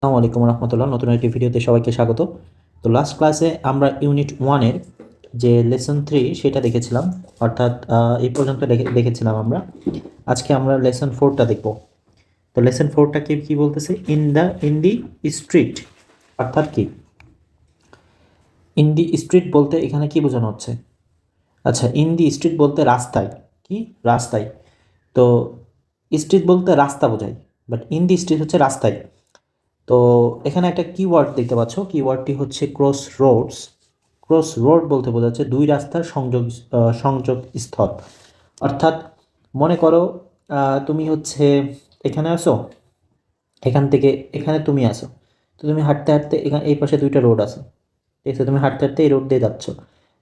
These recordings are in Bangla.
আসসালামু আলাইকুম রহমতুল্লাহ। নতুন একটি ভিডিওতে সবাইকে স্বাগত। তো লাস্ট ক্লাসে আমরা ইউনিট ওয়ানের যে লেসন থ্রি সেটা দেখেছিলাম। অর্থাৎ এই পর্যন্ত দেখেছিলাম আমরা। আজকে আমরা লেসন ফোরটা দেখব। তো লেসন ফোরটা কি কি বলতেছে? In the in the street অর্থাৎ কি? ইন দি স্ট্রিট বলতে এখানে কি বোঝানো হচ্ছে? আচ্ছা ইন দি স্ট্রিট বলতে রাস্তায়, কি? রাস্তায়। তো স্ট্রিট বলতে রাস্তা বোঝায় বাট ইন দি স্ট্রিট হচ্ছে রাস্তায়। তো এখানে একটা কিওয়ার্ড দেখতে পাচ্ছ। কিওয়ার্ডটি হচ্ছে ক্রস রোডস ক্রস রোড বলতে বোঝাচ্ছে দুই রাস্তার সংযোগ সংযোগ স্থল। অর্থাৎ মনে করো তুমি হচ্ছে এখানে আসো এখান থেকে এখানে তুমি আসো তো তুমি হাঁটতে হাঁটতে এখানে, এই পাশে দুইটা রোড আছে। ঠিক আছে তুমি হাঁটতে হাঁটতে এই রোড দিয়ে যাচ্ছ।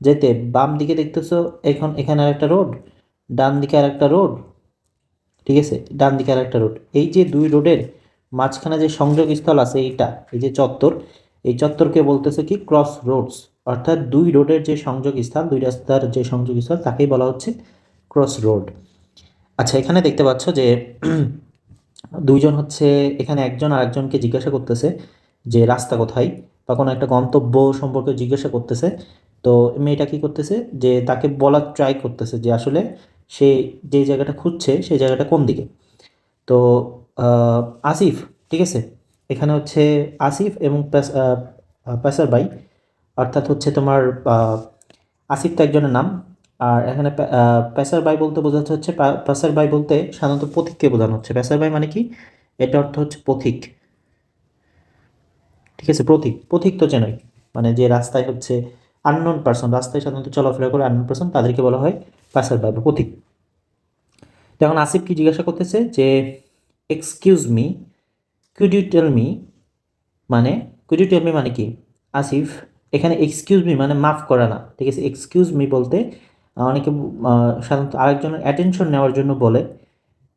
যেতে বাম দিকে দেখতেছো, এখন এখানে আর একটা রোড ডান দিকে আর একটা রোড ঠিক আছে? ডান দিকে আর একটা রোড এই যে দুই রোডের মাঝখানে যে সংযোগ স্থল আছে এইটা, এই যে চত্বর, এই চত্বরকে বলতেছে কি? ক্রস রোডস অর্থাৎ দুই রোডের যে সংযোগ স্থল দুই রাস্তার যে সংযোগ স্থল তাকেই বলা হচ্ছে ক্রস রোড আচ্ছা এখানে দেখতে পাচ্ছ যে দুইজন হচ্ছে, এখানে একজন আর একজনকে জিজ্ঞাসা করতেছে যে, রাস্তা কোথায়? বা কোনো একটা গন্তব্য সম্পর্কে জিজ্ঞাসা করতেছে। তো মেয়েটা কি করতেছে? যে তাকে বলার ট্রাই করতেছে যে, আসলে সে যে জায়গাটা খুঁজছে সেই জায়গাটা কোন দিকে? তো আসিফ, ঠিক আছে? এখানে হচ্ছে আসিফ এবং প্যাসার বাই অর্থাৎ হচ্ছে তোমার আসিফ তো একজনের নাম। আর এখানে প্যাসার বাই বলতে বোঝাচ্ছে হচ্ছে প্যাসার বাই বলতে সাধারণত পথিককে বোঝানো হচ্ছে। প্যাসার বাই মানে কি? এটা অর্থ হচ্ছে পথিক। ঠিক আছে? পথিক। পথিক তো চেনই। মানে যে রাস্তায় হচ্ছে আননোন পার্সন রাস্তায় সাধারণত চলাফেরা করে আননোন পার্সন তাদেরকে বলা হয় প্যাসার বাই বা পথিক। তখন আসিফ কি জিজ্ঞাসা করতেছে যে excuse me could you tell me মানে কুড ইউ টেল মি মানে কি? আসিফ এখানে এক্সকিউজ মি মানে মাফ করা না। ঠিক আছে? এক্সকিউজ মি বলতে অনেকে সাধারণত আরেকজনের অ্যাটেনশন নেওয়ার জন্য বলে।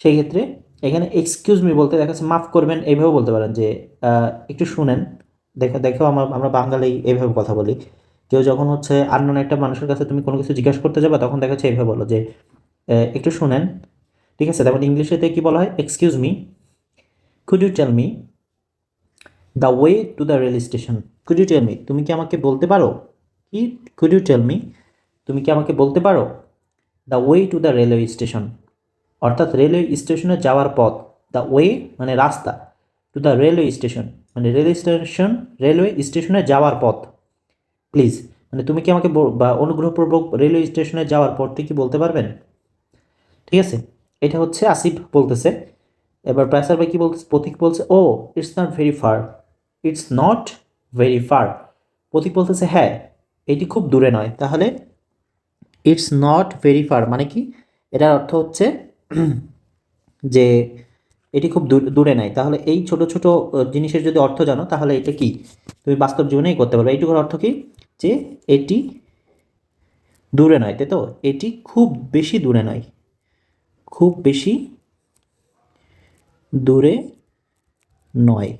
সেই ক্ষেত্রে এখানে এক্সকিউজ মি বলতে দেখা যাচ্ছে মাফ করবেন, এইভাবে বলতে পারেন যে একটু শুনেন। দেখো দেখো আমরা আমরা বাঙালি এইভাবে কথা বলি। কেউ যখন হচ্ছে আননোন একটা মানুষের কাছে তুমি কোনো কিছু জিজ্ঞাসা করতে যাবে, তখন দেখা যাচ্ছে এইভাবে বলো যে একটু শুনেন। ঠিক আছে? তারপর ইংলিশেতে কি বলা হয়? Excuse me could you tell me the way to the rail station could you tell me তুমি কি আমাকে বলতে পারো? কি? কুড ইউ টেল মি তুমি কি আমাকে বলতে পারো? The way to the railway station অর্থাৎ রেলওয়ে স্টেশনে যাওয়ার পথ। দ্য ওয়ে মানে রাস্তা। টু দ্য রেলওয়ে স্টেশন মানে রেলওয়ে স্টেশন রেলওয়ে স্টেশনে যাওয়ার পথ। প্লিজ মানে তুমি কি আমাকে বা অনুগ্রহপূর্বক রেলওয়ে স্টেশনে যাওয়ার পথটি কি বলতে পারবেন? ঠিক আছে? এটা হচ্ছে আসিফ বলতেছে। এবার প্রেসার ভাই কি বলতেছে? প্রতীক বলছে, ও it's not very far it's not very far Pratik বলতেছে হ্যাঁ এটি খুব দূরে নয়, তাহলে ইটস নট ভেরি ফার মানে কি? এটার অর্থ হচ্ছে যে এটি খুব দূরে নাই। তাহলে এই ছোট ছোট জিনিসের যদি অর্থ জানো, তাহলে এটা কি? তুমি বাস্তব জীবনেই করতে পারবে। এইটুকুর অর্থ কি? যে এটি দূরে নয়, তাই তো? এটি খুব বেশি দূরে নয়। খুব বেশি দূরে নয়।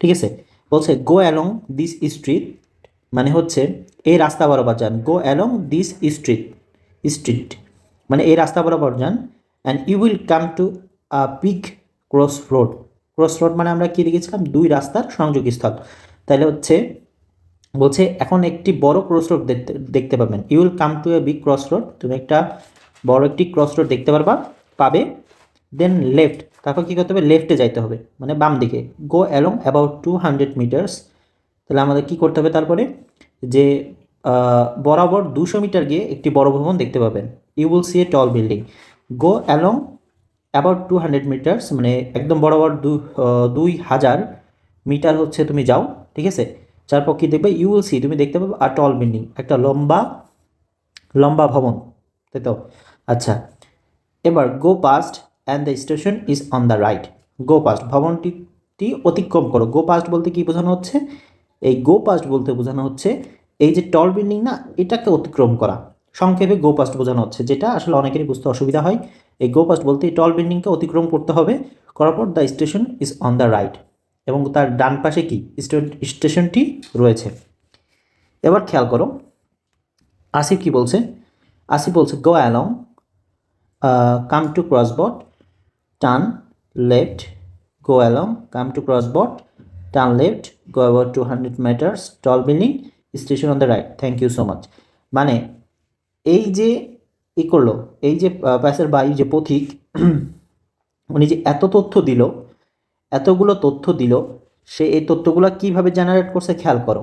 ঠিক আছে? বলছে গো অ্যালং দিস স্ট্রিট মানে হচ্ছে, এই রাস্তা বরাবর যান। Go along this street street মানে এই রাস্তা বরাবর যান and you will come to a big cross road cross road মানে আমরা কি দেখেছিলাম? দুই রাস্তার সংযোগস্থল। তাহলে হচ্ছে, বলছে, এখন একটি বড় ক্রস রোড দেখতে দেখতে পাবেন। You will come to a big cross road তুমি একটা বড় একটি ক্রস রোড দেখতে পারবা, পাবে দেন লেফট তারপর কী করতে হবে? লেফটে যাইতে হবে মানে বাম দিকে। Go along about two hundred metres তাহলে আমাদের কী করতে হবে তারপরে? যে বরাবর দুশো মিটার গিয়ে একটি বড় ভবন দেখতে পাবেন। You will see a tall building go along about two hundred metres মানে একদম বরাবর দু দুই হাজার মিটার হচ্ছে তুমি যাও, ঠিক আছে? তারপর কি দেখবে? ইউ উইল সি তুমি দেখতে পাবে আর টল বিল্ডিং একটা লম্বা লম্বা ভবন, তাই তো? আচ্ছা এবার go past and the station is on the right go past ভবনটি অতিক্রম করো। গো পাস্ট বলতে কি বোঝানো হচ্ছে? এই গো পাস্ট বলতে বোঝানো হচ্ছে, এই যে টল বিল্ডিং না, এটাকে অতিক্রম করা। সংক্ষেপে গো পাস্ট বোঝানো হচ্ছে, যেটা আসলে অনেকেরই বুঝতে অসুবিধা হয়। এই গো পাস্ট বলতে টল বিল্ডিংকে অতিক্রম করতে হবে। করার পর the station is on the right এবং তার ডান পাশে কি? স্টে- স্টেশনটি রয়েছে। এবার খেয়াল করো। আসিফ কি বলছে? আসিফ বলছে go along come to crossbar turn left go along, come to crossbar turn left go about two hundred metres tall building station on the right thank you so much মানে এই যে ই করল, এই যে প্যাসের বাই যে পথিক, উনি যে এত তথ্য দিল, এতগুলো তথ্য দিল, সে এই তথ্যগুলো কীভাবে জেনারেট করছে খেয়াল করো।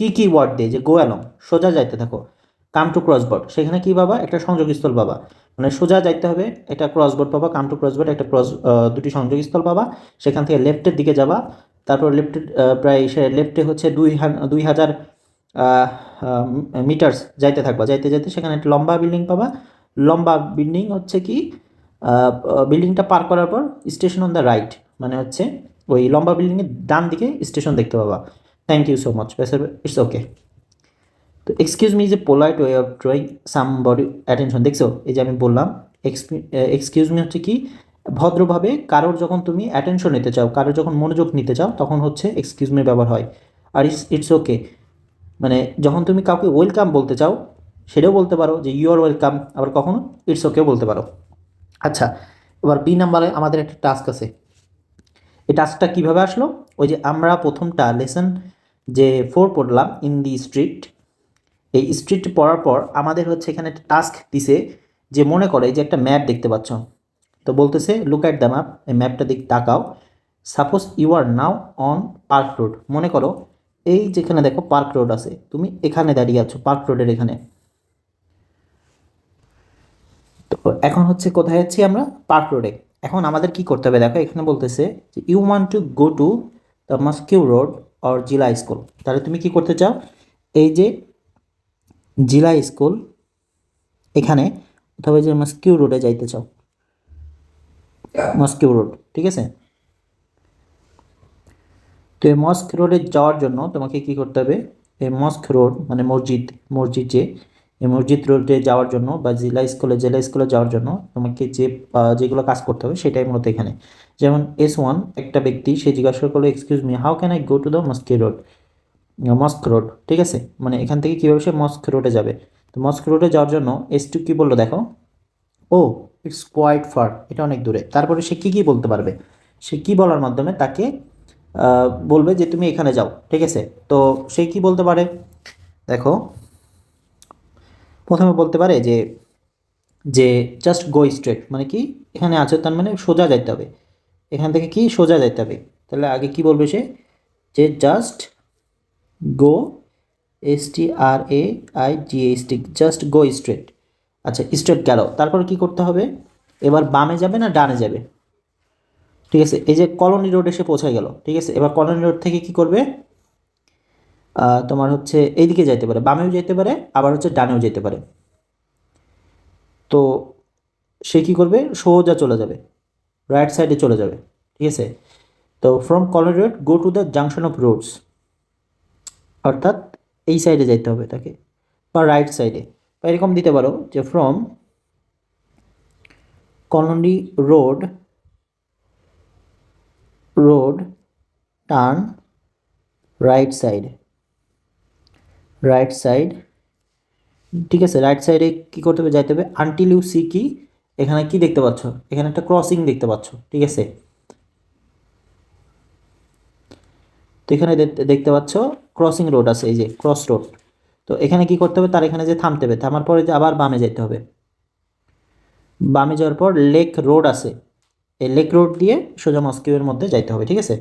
কি কি ওয়ার্ড দিয়ে যে গো অ্যালং সোজা যাইতে থাকো। Come to crossboard. সেখানে কি পাবা একটা সংযোগস্থল পাবা মানে সোজা যাইতে হবে, একটা ক্রসবোর্ড পাবা কাম টু ক্রসবোর্ড, একটা ক্রস দুটি সংযোগস্থল পাবা সেখান থেকে লেফটের দিকে যাবা। তারপর লেফটের প্রায় সে লেফটে হচ্ছে দুই দুই হাজার মিটার্স যাইতে থাকবা। যাইতে যাইতে সেখানে একটা লম্বা বিল্ডিং পাবা। লম্বা বিল্ডিং হচ্ছে কি বিল্ডিংটা পার করার পর স্টেশন অন দ্য রাইট। মানে হচ্ছে ওই লম্বা বিল্ডিংয়ের ডান দিকে স্টেশন দেখতে পাবা। Thank you so much. It's okay. তো excuse me is a polite way of drawing somebody attention দেখছ? এই যে আমি বললাম এক্সকিউজ মি হচ্ছে কি? ভদ্রভাবে কারোর যখন তুমি অ্যাটেনশন নিতে চাও, কারোর যখন মনোযোগ নিতে চাও, তখন হচ্ছে এক্সকিউজ মি ব্যবহার হয়। আর ইটস ইটস ওকে মানে যখন তুমি কাউকে ওয়েলকাম বলতে চাও, সেটাও বলতে পারো যে ইউ আর ওয়েলকাম আবার কখনো ইটস ওকেও বলতে পারো। আচ্ছা এবার বি নাম্বারে আমাদের একটা টাস্ক আছে। এই টাস্কটা কীভাবে আসলো? ওই যে আমরা প্রথমটা লেসন যে ফোর পড়লাম ইন দি স্ট্রিট এই স্ট্রিট পড়ার পর আমাদের হচ্ছে এখানে একটা টাস্ক দিছে যে মনে করে যে একটা ম্যাপ দেখতে পাচ্ছ। তো বলতেছে লুক অ্যাট দ্য ম্যাপ এই ম্যাপটা দিক তাকাও। Suppose you are now on park road মনে করো, এই যেখানে দেখো পার্ক রোড আছে, তুমি এখানে দাঁড়িয়ে আছো পার্ক রোডের এখানে। তো এখন হচ্ছে কোথায় যাচ্ছি আমরা? পার্ক রোডে এখন আমাদের কি করতে হবে? দেখো, এখানে বলতেছে যে you want to go to the mosque road or Zilla school তাহলে তুমি কি করতে চাও? এই যে জিলা স্কুল, এখানে, অথবা যে মাস্কিউ রোডে যাইতে চাও। মস্কিউ রোড, ঠিক আছে? তো এই মস্ক রোডে যাওয়ার জন্য তোমাকে কি করতে হবে? এই মস্ক রোড মানে মসজিদ মসজিদ যে, এই মসজিদ রোডে যাওয়ার জন্য বা জেলা স্কুলে জেলা স্কুলে যাওয়ার জন্য তোমাকে যে যেগুলো কাজ করতে হবে সেটাই মূলত এখানে। যেমন এস ওয়ান, একটা ব্যক্তি, সে জিজ্ঞাসা করল excuse me how can I go to the mosque road mosque road, ঠিক আছে? মানে এখান থেকে কীভাবে সে মস্ক রোডে যাবে? তো মস্ক রোডে যাওয়ার জন্য এস টু কী বলল দেখো? ও ইটস কোয়াইট ফার এটা অনেক দূরে। তারপরে সে কী কী বলতে পারবে? সে কী বলার মাধ্যমে তাকে বলবে যে তুমি এখানে যাও, ঠিক আছে? তো সে কি বলতে পারে? দেখো, প্রথমে বলতে পারে যে যে জাস্ট গো স্ট্রেট মানে কি? এখানে আছে, তার মানে সোজা যাইতে হবে। এখান থেকে কি? সোজা যাইতে হবে। তাহলে আগে কি বলবে সে? যে just go S T R A I G S T just go straight আচ্ছা স্ট্রেট গেল। তারপর কি করতে হবে? এবার বামে যাবে না ডানে যাবে? ঠিক আছে, এই যে কলোনি রোড এসে পৌঁছে গেল। ঠিক আছে, এবার কলোনি রোড থেকে কি করবে? তোমার হচ্ছে এইদিকে যাইতে পারে, বামেও যেতে পারে, আবার হচ্ছে ডানেও যেতে পারে। তো সে কি করবে? সোজা চলে যাবে রাইট সাইডে চলে যাবে। ঠিক আছে, তো from colony road go to the junction of roads অর্থাৎ এই সাইডে যাইতে হবে তাকে, বা রাইট সাইডে বা এরকম দিতে পারো যে from colony road road turn right side right side ঠিক আছে রাইট সাইডে কী করতে হবে? যাইতে হবে। আনটিল ইউ সি কি? এখানে কি দেখতে পাচ্ছ? এখানে একটা ক্রসিং দেখতে পাচ্ছ, ঠিক আছে? তো এখানে দেখতে- পাচ্ছ ক্রসিং রোড আছে, এই যে ক্রস রোড তো এখানে কি করতে হবে? তার এখানে যে থামতে হবে, থামার পরে যে আবার বামে যেতে হবে। বামে যাওয়ার পর লেক রোড আছে। এই লেক রোড দিয়ে সোজা মস্কিউয়ের মধ্যে যাইতে হবে, ঠিক আছে?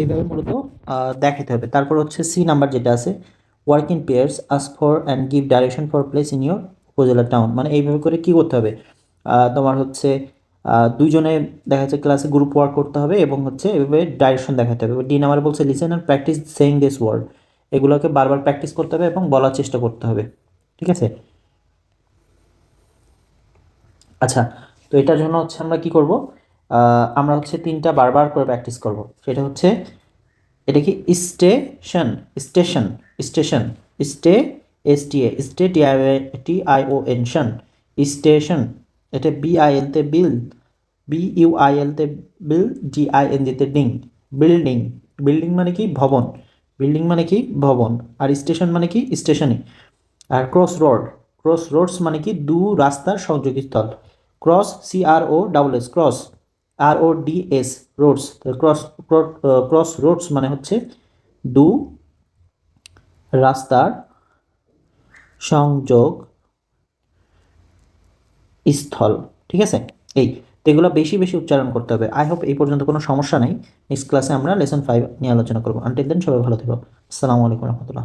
এইভাবে মূলত দেখাতে হবে। তারপর হচ্ছে সি নাম্বার যেটা আছে work in pairs us for and give direction for place in your upazila town মানে এইভাবে করে কি করতে হবে? তোমার হচ্ছে দুইজনে দেখা যাচ্ছে ক্লাসে গ্রুপ ওয়ার্ক করতে হবে এবং হচ্ছে এভাবে ডাইরেকশন দেখাতে হবে। ডি নাম্বার বলছে listen and practice saying this word এগুলোকে বারবার প্র্যাকটিস করতে হবে এবং বলার চেষ্টা করতে হবে। ঠিক আছে? আচ্ছা তো এটার জন্য হচ্ছে আমরা কি করব? আমরা হচ্ছে তিনটা বারবার করে প্র্যাকটিস করব। সেটা হচ্ছে, এটা কি station station station stay S T A stay T I T I O N shun station এটা বি আই এল তে bill B U I L তে বিল জি জিতে ডিং বিল্ডিং বিল্ডিং মানে কি? ভবন বিল্ডিং মানে কি? ভবন, আর স্টেশন মানে কি? স্টেশনে আর ক্রস রোড ক্রস রোডস মানে কি? দু রাস্তার সংযোগী স্থল। Cross C R O double S cross R O D S roads cross cross roads মানে হচ্ছে দু রাস্তার সংযোগ স্থল। ঠিক আছে? এই। এগুলো বেশি বেশি উচ্চারণ করতে হবে। আই হোপ এই পর্যন্ত কোনো সমস্যা নেই। নেক্সট ক্লাসে আমরা লেসন ফাইভ নিয়ে আলোচনা করব। আনটিল দেন সবাই ভালো থেকো। আসসালামু আলাইকুম রহমতুল্লাহ।